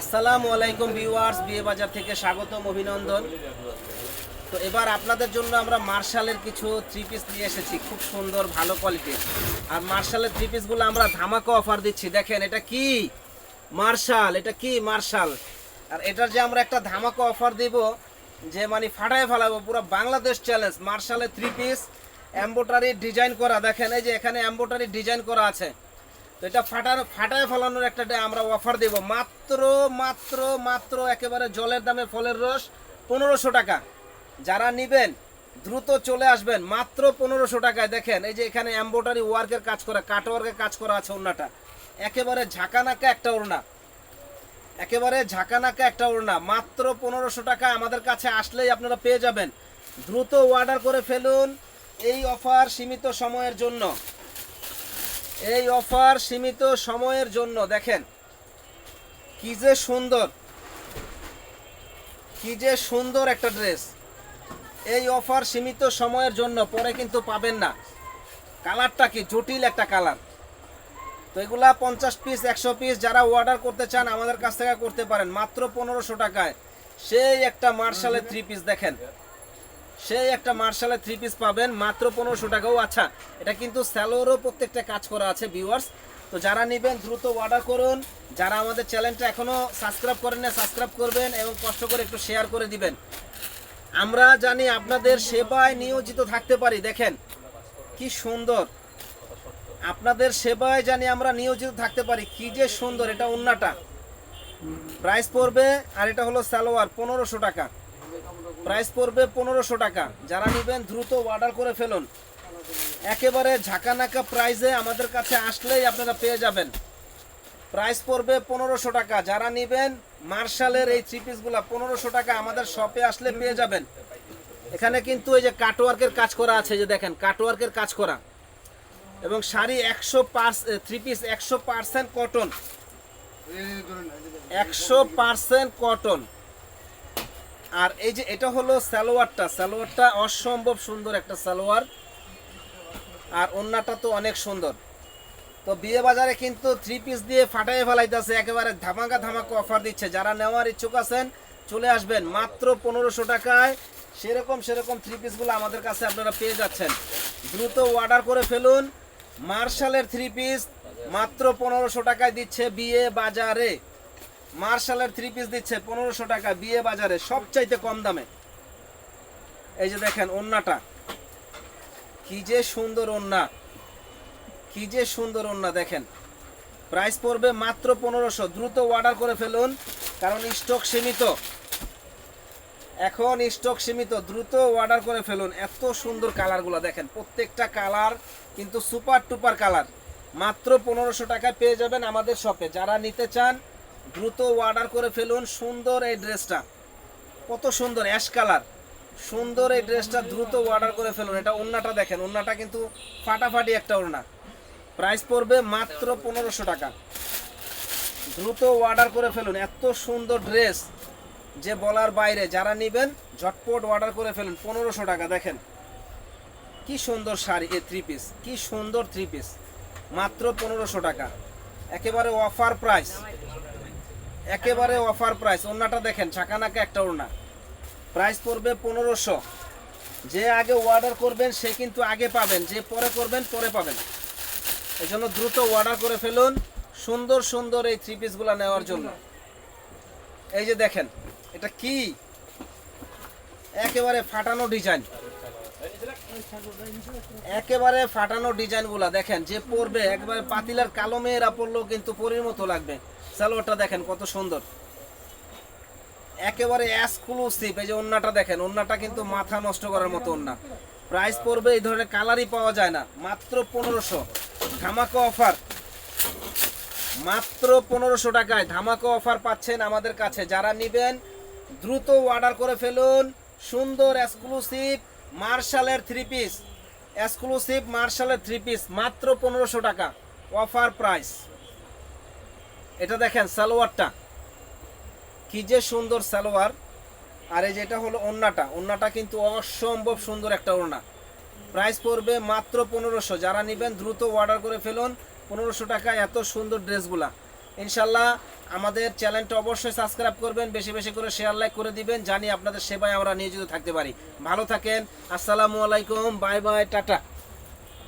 আসসালামু আলাইকুম ভিউয়ার্স, বিয়ে বাজার থেকে স্বাগতম, অভিনন্দন। তো এবার আপনাদের জন্য আমরা মার্শালের কিছু থ্রি পিস নিয়ে এসেছি, খুব সুন্দর, ভালো কোয়ালিটির আর মার্শালের থ্রি পিসগুলো আমরা ধামাকা অফার দিচ্ছি। দেখেন, এটা কি? মার্শাল, এটা কি মার্শাল? আর এটার যে আমরা একটা ধামাকা অফার দিব, যে মানে ফাটায় ফেলাবো, পুরো বাংলাদেশ চ্যালেঞ্জ মার্শালের থ্রি পিস এম্বোটারি ডিজাইন করা। দেখেন, এই যে এখানে এম্বোটারি ডিজাইন করা আছে। তো এটা ফাটানো, ফাটায় ফেলানোর একটা আমরা অফার দেব। মাত্র মাত্র মাত্র একেবারে জলের দামে ফলের রস পনেরোশো টাকা। যারা নিবেন, দ্রুত চলে আসবেন, মাত্র পনেরোশো টাকায়। দেখেন, এই যে এখানে এম্বোটারি ওয়ার্কের কাজ করা কাট ওয়ার্কের কাজ করা আছে ওড়নাটা। একেবারে ঝাঁকানাকা একটা ওড়না। একেবারে ঝাঁকানাকা একটা ওড়না। মাত্র পনেরোশো টাকা আমাদের কাছে আসলেই আপনারা পেয়ে যাবেন। দ্রুত অর্ডার করে ফেলুন এই অফার সীমিত সময়ের জন্য। এই অফার সীমিত সময়ের জন্য, দেখেন। কি যে সুন্দর। কি যে সুন্দর একটা ড্রেস। এই অফার সীমিত সময়ের জন্য পরে কিন্তু পাবেন না। কালারটা কি? জটিল একটা কালার। তো এগুলা পঞ্চাশ পিস একশো পিস যারা অর্ডার করতে চান, আমাদের কাছ থেকে করতে পারেন। মাত্র পনেরোশো টাকায়। সেই একটা মার্শালের থ্রি পিস দেখেন। সেই একটা মার্শালের থ্রি পিস পাবেন, মাত্র পনেরোশো টাকাও। আচ্ছা এটা কিন্তু স্যালোরও প্রত্যেকটা কাজ করা আছে ভিউয়ার্স তো যারা নেবেন, দ্রুত অর্ডার করুন। যারা আমাদের চ্যানেলটা এখনও সাবস্ক্রাইব করেন না সাবস্ক্রাইব করবেন এবং কষ্ট করে একটু শেয়ার করে দিবেন। আমরা জানি আপনাদের সেবায় নিয়োজিত থাকতে পারি। দেখেন, কি সুন্দর। আপনাদের সেবায় জানি আমরা নিয়োজিত থাকতে পারি। কি যে সুন্দর, এটা উন্নাটা প্রাইস পড়বে, আর এটা হলো সালোয়ার পনেরোশো টাকা। প্রাইস পড়বে পনেরোশো টাকা। যারা নেবেন দ্রুত অর্ডার করে ফেলুন। একেবারে ঝাঁকানাকা প্রাইসে আমাদের কাছে আসলেই আপনারা পেয়ে যাবেন। প্রাইস পড়বে পনেরোশো টাকা। যারা নেবেন মার্শালের এই থ্রি পিসগুলো পনেরোশো টাকা আমাদের শপে আসলে পেয়ে যাবেন। এখানে কিন্তু এই যে কাটওয়ার্কের কাজ করা আছে যে দেখেন কাটওয়ার্কের কাজ করা। এবং শাড়ি একশো থ্রি পিস একশো পার্সেন্ট কটন একশো পার্সেন্ট কটন আর এই যে এটা হলো সালোয়ারটা। সালোয়ারটা অসম্ভব সুন্দর একটা সালোয়ার। আর ওন্নাটা তো অনেক সুন্দর। তো বিয়ে বাজারে কিন্তু থ্রি পিস দিয়ে ফাটাই ফেলাইতেছে, একেবারে ধামাকা ধামাকা অফার দিচ্ছে। যারা নেওয়ার ইচ্ছুক আছেন, চলে আসবেন। মাত্র পনেরোশো টাকায় সেরকম সেরকম থ্রি পিসগুলো আমাদের কাছে আপনারা পেয়ে যাচ্ছেন। দ্রুত অর্ডার করে ফেলুন। মার্শালের থ্রি পিস মাত্র পনেরোশো টাকায় দিচ্ছে বিয়ে বাজারে। মার্শালের থ্রি পিস দিচ্ছে পনেরোশো টাকা, বিয়ে বাজারে সবচাইতে কম দামে। এই যে দেখেন ওন্নাটা। কি যে সুন্দর ওন্না। কি যে সুন্দর ওন্না, দেখেন। প্রাইস পড়বে মাত্র পনেরোশো। দ্রুত অর্ডার করে ফেলুন, কারণ স্টক সীমিত। এখন স্টক সীমিত, দ্রুত অর্ডার করে ফেলুন। এত সুন্দর কালারগুলো, দেখেন। প্রত্যেকটা কালার কিন্তু সুপার টুপার কালার। মাত্র পনেরোশো টাকায় পেয়ে যাবেন আমাদের শপে যারা নিতে চান দ্রুত অর্ডার করে ফেলুন। সুন্দর এই ড্রেসটা। কত সুন্দর অ্যাশ কালার সুন্দর এই ড্রেসটা দ্রুত অর্ডার করে ফেলুন। এটা ওন্নাটা দেখেন। ওন্নাটা কিন্তু ফাটাফাটি একটা ওড়না। প্রাইস পড়বে মাত্র পনেরোশো টাকা। দ্রুত অর্ডার করে ফেলুন। এত সুন্দর ড্রেস যে বলার বাইরে, যারা নেবেন, ঝটপট অর্ডার করে ফেলুন। পনেরোশো টাকা, দেখেন। কি সুন্দর শাড়ি, এ থ্রি পিস কি সুন্দর থ্রি পিস মাত্র পনেরোশো টাকা। একেবারে অফার প্রাইস একেবারে অফার প্রাইস ওড়নাটা দেখেন, ছাকানাকা একটা ওড়না। প্রাইস পড়বে পনেরোশো। যে আগে অর্ডার করবেন, সে কিন্তু আগে পাবেন। যে পরে করবেন, পরে পাবেন। এই জন্য দ্রুত অর্ডার করে ফেলুন। সুন্দর সুন্দর এই থ্রি পিসগুলো নেওয়ার জন্য। এই যে দেখেন, এটা কি? একেবারে ফাটানো ডিজাইন একেবারে ফাটানো ডিজাইনগুলা, দেখেন, যে পরবে, একবারে পাতিলার কালো মেয়েরা পরলেও কিন্তু পরির মতো লাগবে। সালোয়ারটা দেখেন কত সুন্দর। একেবারে এক্সক্লুসিভ এই যে ওন্নাটা দেখেন, ওন্নাটা কিন্তু মাথা নষ্ট করার মতো ওন্না। প্রাইস পড়বে, এই ধরনের কালারই পাওয়া যায় না, মাত্র পনেরোশো। ধামাকা অফার মাত্র পনেরোশো টাকায় ধামাকা অফার পাচ্ছেন আমাদের কাছে। যারা নেবেন, দ্রুত অর্ডার করে ফেলুন, সুন্দর এক্সক্লুসিভ মার্শালের থ্রি পিস এক্সক্লুসিভ মার্শালের থ্রি পিস মাত্র পনেরোশো টাকা অফার প্রাইস এটা দেখেন সালোয়ারটা। কি যে সুন্দর সালোয়ার। আর এই যেটা হলো ওন্নাটা ওন্নাটা কিন্তু অসম্ভব সুন্দর একটা ওড়না প্রাইস পড়বে মাত্র পনেরোশো। যারা নেবেন, দ্রুত অর্ডার করে ফেলুন। পনেরোশো টাকা এত সুন্দর ড্রেসগুলা ইনশাল্লাহ আমাদের চ্যানেলটা অবশ্যই সাবস্ক্রাইব করবেন, বেশি বেশি করে শেয়ার লাইক করে দিবেন জানি আপনাদের সেবায় আমরা নিয়োজিত থাকতে পারি। ভালো থাকেন, আসসালামু আলাইকুম, বাই বাই, টাটা।